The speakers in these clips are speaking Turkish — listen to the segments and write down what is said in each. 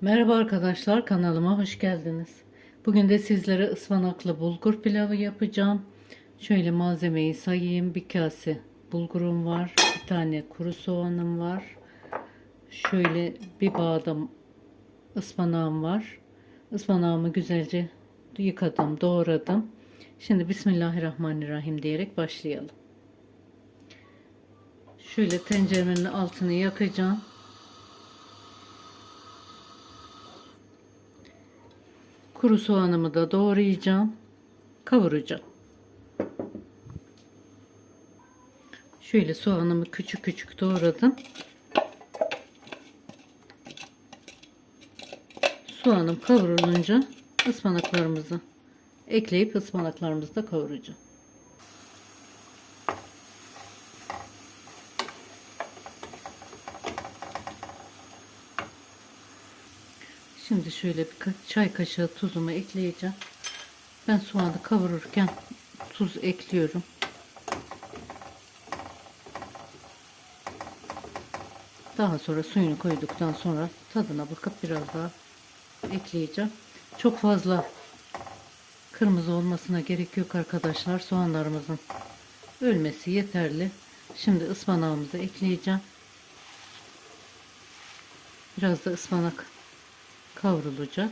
Merhaba arkadaşlar kanalıma hoş geldiniz. Bugün de sizlere ıspanaklı bulgur pilavı yapacağım. Şöyle malzemeyi sayayım. Bir kase bulgurum var. Bir tane kuru soğanım var. Şöyle bir bağda ıspanağım var. Ispanağımı güzelce yıkadım, doğradım. Şimdi Bismillahirrahmanirrahim diyerek başlayalım. Şöyle tencerenin altını yakacağım. Kuru soğanımı da doğrayacağım. Kavuracağım. Şöyle soğanımı küçük küçük doğradım. Soğanım kavrulunca ıspanaklarımızı ekleyip ıspanaklarımızı da kavuracağım. Şimdi şöyle bir çay kaşığı tuzumu ekleyeceğim. Ben soğanı kavururken tuz ekliyorum. Daha sonra suyunu koyduktan sonra tadına bakıp biraz daha ekleyeceğim. Çok fazla kırmızı olmasına gerek yok arkadaşlar. Soğanlarımızın ölmesi yeterli. Şimdi ıspanağımızı ekleyeceğim. Biraz da ıspanak kavrulacak.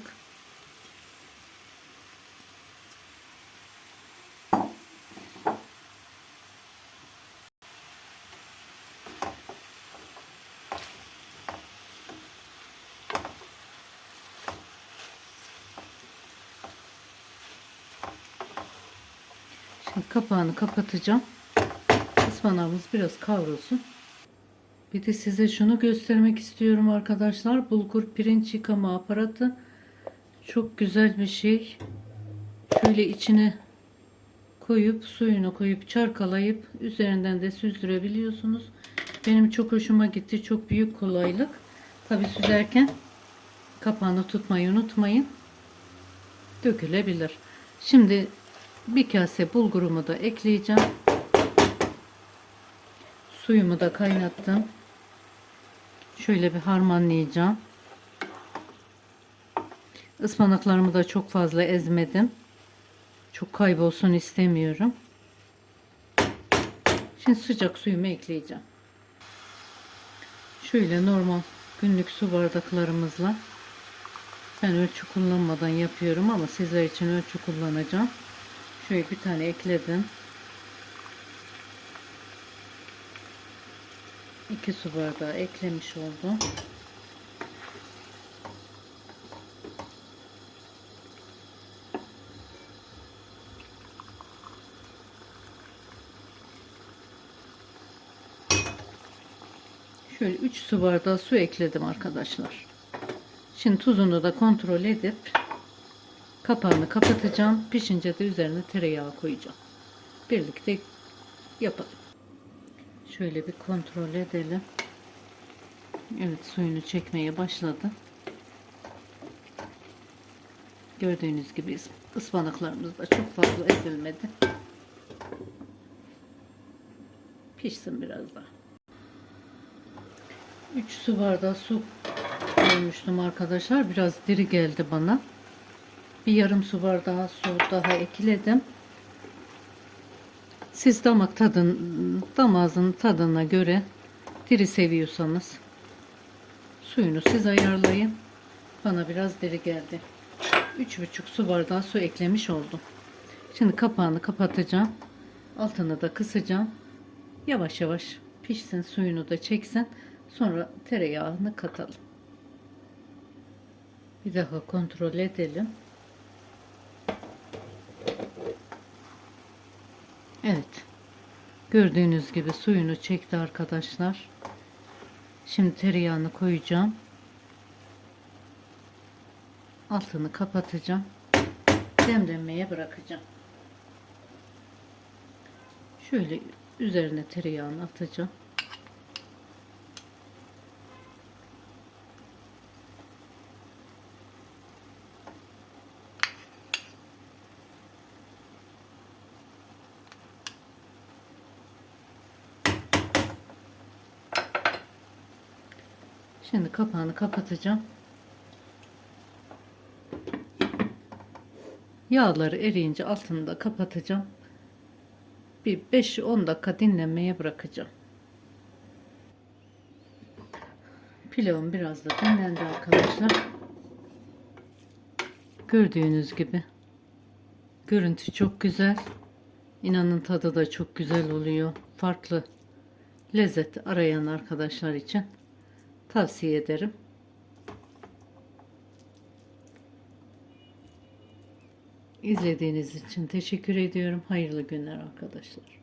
Şimdi kapağını kapatacağım. Ispanağımız biraz kavrulsun. Bir de size şunu göstermek istiyorum arkadaşlar. Bulgur pirinç yıkama aparatı. Çok güzel bir şey. Şöyle içine koyup suyunu koyup çarkalayıp üzerinden de süzdürebiliyorsunuz. Benim çok hoşuma gitti. Çok büyük kolaylık. Tabi süzerken kapağını tutmayı unutmayın. Dökülebilir. Şimdi bir kase bulgurumu da ekleyeceğim. Suyumu da kaynattım. Şöyle bir harmanlayacağım. Ispanaklarımı da çok fazla ezmedim. Çok kaybolsun istemiyorum. Şimdi sıcak suyumu ekleyeceğim. Şöyle normal günlük su bardaklarımızla ben ölçü kullanmadan yapıyorum ama sizler için ölçü kullanacağım. Şöyle bir tane ekledim. 2 su bardağı eklemiş oldum. Şöyle 3 su bardağı su ekledim arkadaşlar. Şimdi tuzunu da kontrol edip kapağını kapatacağım. Pişince de üzerine tereyağı koyacağım. Birlikte yapalım. Şöyle bir kontrol edelim. Evet suyunu çekmeye başladı. Gördüğünüz gibi ıs- ıspanaklarımız da çok fazla ezilmedi. Pişsin biraz daha. 3 su bardağı su koymuştum arkadaşlar. Biraz diri geldi bana. Bir yarım su bardağı su daha ekledim. Siz damak tadın, damağınızın tadına göre diri seviyorsanız suyunu siz ayarlayın. Bana biraz diri geldi. 3,5 su bardağı su eklemiş oldum. Şimdi kapağını kapatacağım. Altını da kısacağım. Yavaş yavaş pişsin suyunu da çeksin. Sonra tereyağını katalım. Bir daha kontrol edelim. Evet. Gördüğünüz gibi suyunu çekti arkadaşlar. Şimdi tereyağını koyacağım. Altını kapatacağım. Demlenmeye bırakacağım. Şöyle üzerine tereyağını atacağım. Şimdi kapağını kapatacağım. Yağları eriyince altını da kapatacağım. Bir 5-10 dakika dinlenmeye bırakacağım. Pilavım biraz da dinlendi arkadaşlar. Gördüğünüz gibi görüntü çok güzel. İnanın tadı da çok güzel oluyor. Farklı lezzet arayan arkadaşlar için tavsiye ederim. İzlediğiniz için teşekkür ediyorum. Hayırlı günler arkadaşlar.